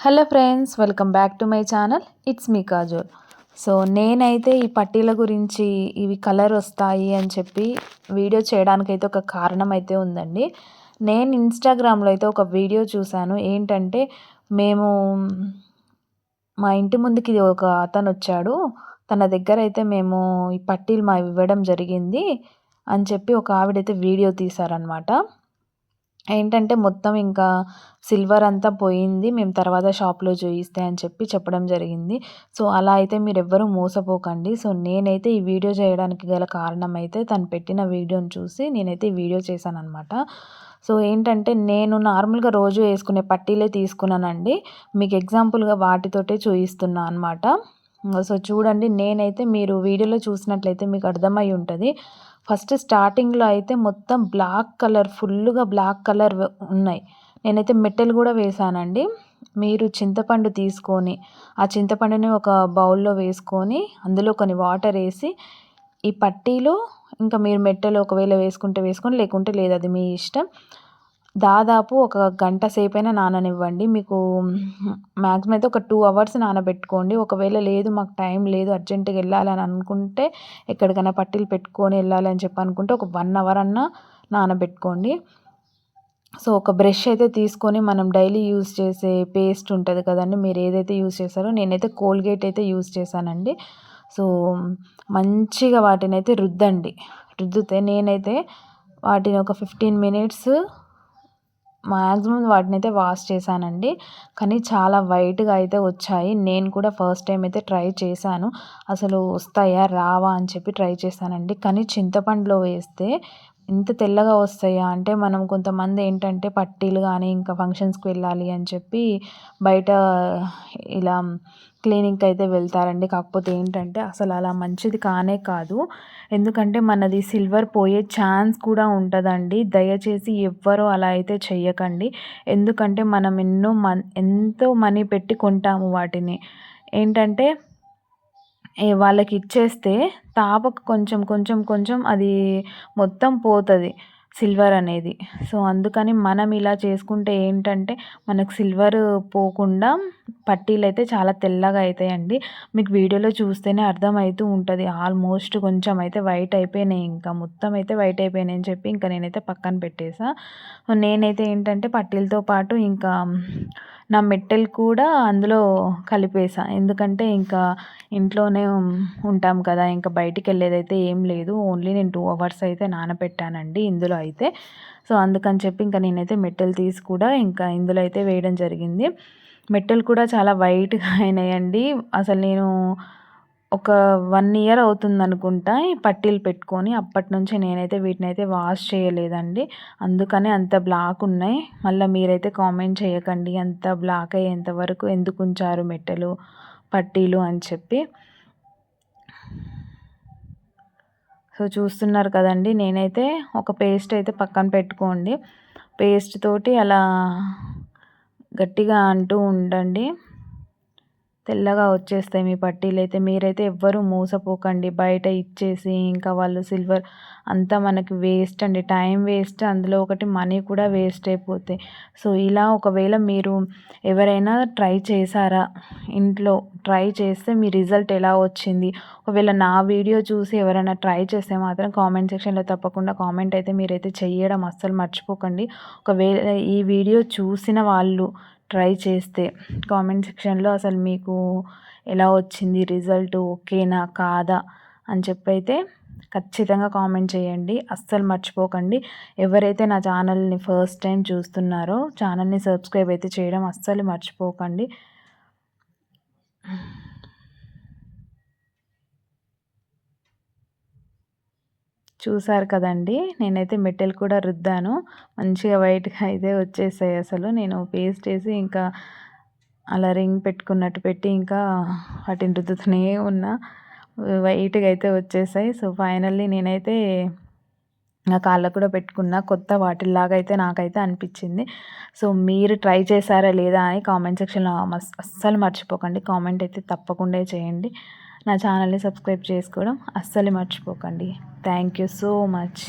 Hello friends welcome back to my channel it's me Kajol so నేనైతే ఈ పట్టీల గురించి ఇవి కలర్ వస్తాయి అని చెప్పి వీడియో చేయడానికైతే ఒక కారణం అయితే ఉందండి. నేను ఇన్స్టాగ్రామ్లో అయితే ఒక వీడియో చూశాను. ఏంటంటే మేము మా ఇంటి ముందుకి ఒక అతను వచ్చాడు. తన దగ్గర అయితే మేము ఈ పట్టీలు మా ఇవ్వడం జరిగింది అని చెప్పి ఒక ఆవిడైతే వీడియో తీశారనమాట ఏంటంటే మొత్తం ఇంకా సిల్వర్ అంతా పోయింది. మేము తర్వాత షాప్లో చూయిస్తే అని చెప్పి చెప్పడం జరిగింది. సో అలా అయితే మీరు ఎవ్వరూ మోసపోకండి. సో నేనైతే ఈ వీడియో చేయడానికి గల కారణం అయితే తను పెట్టిన వీడియోని చూసి నేనైతే ఈ వీడియో చేశాను అనమాట సో ఏంటంటే నేను నార్మల్గా రోజు వేసుకునే పట్టీలే తీసుకున్నానండి. మీకు ఎగ్జాంపుల్గా వాటితోటే చూయిస్తున్నా అనమాట సో చూడండి నేనైతే మీరు వీడియోలో చూసినట్లయితే మీకు అర్థమై ఉంటుంది. ఫస్ట్ స్టార్టింగ్లో అయితే మొత్తం బ్లాక్ కలర్ ఫుల్గా బ్లాక్ కలర్ ఉన్నాయి. నేనైతే మెట్టెలు కూడా వేసానండి. మీరు చింతపండు తీసుకొని ఆ చింతపండుని ఒక బౌల్లో వేసుకొని అందులో కొన్ని వాటర్ వేసి ఈ పట్టీలు ఇంకా మీరు మెట్టెలు ఒకవేళ వేసుకుంటే వేసుకొని లేకుంటే లేదు అది మీ ఇష్టం. దాదాపు ఒక గంట సేపైనా నాననివ్వండి. మీకు మ్యాక్సిమం అయితే ఒక టూ అవర్స్ నానబెట్టుకోండి. ఒకవేళ లేదు మాకు టైం లేదు అర్జెంటుగా వెళ్ళాలని అనుకుంటే ఎక్కడికైనా పట్టీలు పెట్టుకొని వెళ్ళాలి అని చెప్పి అనుకుంటే ఒక వన్ అవర్ అన్నా నానబెట్టుకోండి. సో ఒక బ్రష్ అయితే తీసుకొని మనం డైలీ యూస్ చేసే పేస్ట్ ఉంటుంది కదండి మీరు ఏదైతే యూస్ చేస్తారో నేనైతే కోల్గేట్ అయితే యూస్ చేశానండి. సో మంచిగా వాటిని అయితే రుద్దండి. రుద్దితే నేనైతే వాటిని ఒక ఫిఫ్టీన్ మినిట్స్ మ్యాక్సిమం వాటిని అయితే వాష్ చేశానండి. కానీ చాలా వైట్గా అయితే వచ్చాయి. నేను కూడా ఫస్ట్ టైం అయితే ట్రై చేశాను. అసలు వస్తాయా? రావా? అని చెప్పి ట్రై చేశానండి. కానీ చింతపండులో వేస్తే ఇంత తెల్లగా వస్తాయా? అంటే మనం కొంతమంది ఏంటంటే పట్టీలు కానీ ఇంకా ఫంక్షన్స్కి వెళ్ళాలి అని చెప్పి బయట ఇలా క్లీనింగ్కి అయితే వెళ్తారండి. కాకపోతే ఏంటంటే అసలు అలా మంచిది కానే కాదు. ఎందుకంటే మనది సిల్వర్ పోయే ఛాన్స్ కూడా ఉంటుందండి. దయచేసి ఎవ్వరూ అలా అయితే చెయ్యకండి. ఎందుకంటే మనం ఎన్నో మన్ ఎంతో మనీ పెట్టి కొంటాము వాటిని. ఏంటంటే వాళ్ళకి ఇచ్చేస్తే తాపకు కొంచెం కొంచెం కొంచెం అది మొత్తం పోతుంది సిల్వర్ అనేది. సో అందుకని మనం ఇలా చేసుకుంటే ఏంటంటే మనకు సిల్వర్ పోకుండా పట్టీలు అయితే చాలా తెల్లగా అవుతాయండి మీకు వీడియోలో చూస్తేనే అర్థమవుతూ ఉంటుంది. ఆల్మోస్ట్ కొంచెం అయితే వైట్ అయిపోయినాయి ఇంకా. మొత్తం అయితే వైట్ అయిపోయినాయి అని చెప్పి ఇంకా నేనైతే పక్కన పెట్టేసా. నేనైతే ఏంటంటే పట్టీలతో పాటు ఇంకా నా మెట్టెలు కూడా అందులో కలిపేసా. ఎందుకంటే ఇంకా ఇంట్లోనే ఉంటాం కదా ఇంకా బయటికి వెళ్ళేదైతే ఏం లేదు. ఓన్లీ నేను టూ అవర్స్ అయితే నానబెట్టానండి ఇందులో అయితే. సో అందుకని చెప్పి ఇంకా నేనైతే మెట్టెలు తీసి కూడా ఇంకా ఇందులో అయితే వేయడం జరిగింది. మెట్టెలు కూడా చాలా వైట్గా అయినాయండి. అసలు నేను ఒక వన్ ఇయర్ అవుతుంది అనుకుంటా ఈ పట్టీలు పెట్టుకొని. అప్పటి నుంచి నేనైతే వీటిని అయితే వాష్ చేయలేదండి. అందుకనే అంత బ్లాక్ ఉన్నాయి. మళ్ళీ మీరైతే కామెంట్ చేయకండి. అంత బ్లాక్ అయ్యేంత వరకు ఎందుకు ఉంచారు మెట్టెలు పట్టీలు అని చెప్పి. సో చూస్తున్నారు కదండి. నేనైతే ఒక పేస్ట్ అయితే పక్కన పెట్టుకోండి. పేస్ట్ తోటి అలా గట్టిగా అంటూ ఉండండి. తెల్లగా వచ్చేస్తాయి మీ పట్టీలు అయితే మీరైతే ఎవ్వరూ మోసపోకండి. బయట ఇచ్చేసి ఇంకా వాళ్ళు సిల్వర్ అంతా మనకి వేస్ట్ అండి. టైం వేస్ట్ అందులో ఒకటి మనీ కూడా వేస్ట్ అయిపోతాయి. సో ఇలా ఒకవేళ మీరు ఎవరైనా ట్రై చేశారా? ఇంట్లో ట్రై చేస్తే మీ రిజల్ట్ ఎలా వచ్చింది? ఒకవేళ నా వీడియో చూసి ఎవరైనా ట్రై చేస్తే మాత్రం కామెంట్ సెక్షన్లో తప్పకుండా కామెంట్ అయితే మీరైతే చేయడం అస్సలు మర్చిపోకండి. ఒకవేళ ఈ వీడియో చూసిన వాళ్ళు ట్రై చేస్తే కామెంట్ సెక్షన్లో అసలు మీకు ఎలా వచ్చింది రిజల్ట్ ఓకేనా కాదా అని చెప్పైతే ఖచ్చితంగా కామెంట్ చేయండి. అస్సలు మర్చిపోకండి. ఎవరైతే నా ఛానల్ని ఫస్ట్ టైం చూస్తున్నారో ఛానల్ని సబ్స్క్రైబ్ అయితే చేయడం అస్సలు మర్చిపోకండి. చూసారు కదండి. నేనైతే మెట్టెలు కూడా రుద్దాను. మంచిగా వైట్గా అయితే వచ్చేసాయి అసలు. నేను పేస్ట్ వేసి ఇంకా అలా రింగ్ పెట్టుకున్నట్టు పెట్టి ఇంకా వాటిని రుద్దుతూనే ఉన్నా. వైట్గా అయితే వచ్చేసాయి. సో ఫైనల్లీ నేనైతే నా కాళ్ళకు కూడా పెట్టుకున్న కొత్త వాటిల్లాగా అయితే నాకైతే అనిపించింది. సో మీరు ట్రై చేశారా లేదా అని కామెంట్ సెక్షన్లో అస్సలు మర్చిపోకండి. కామెంట్ అయితే తప్పకుండా చేయండి. నా ఛానల్ని సబ్స్క్రైబ్ చేసుకోవడం అస్సలు మర్చిపోకండి. Thank you so much.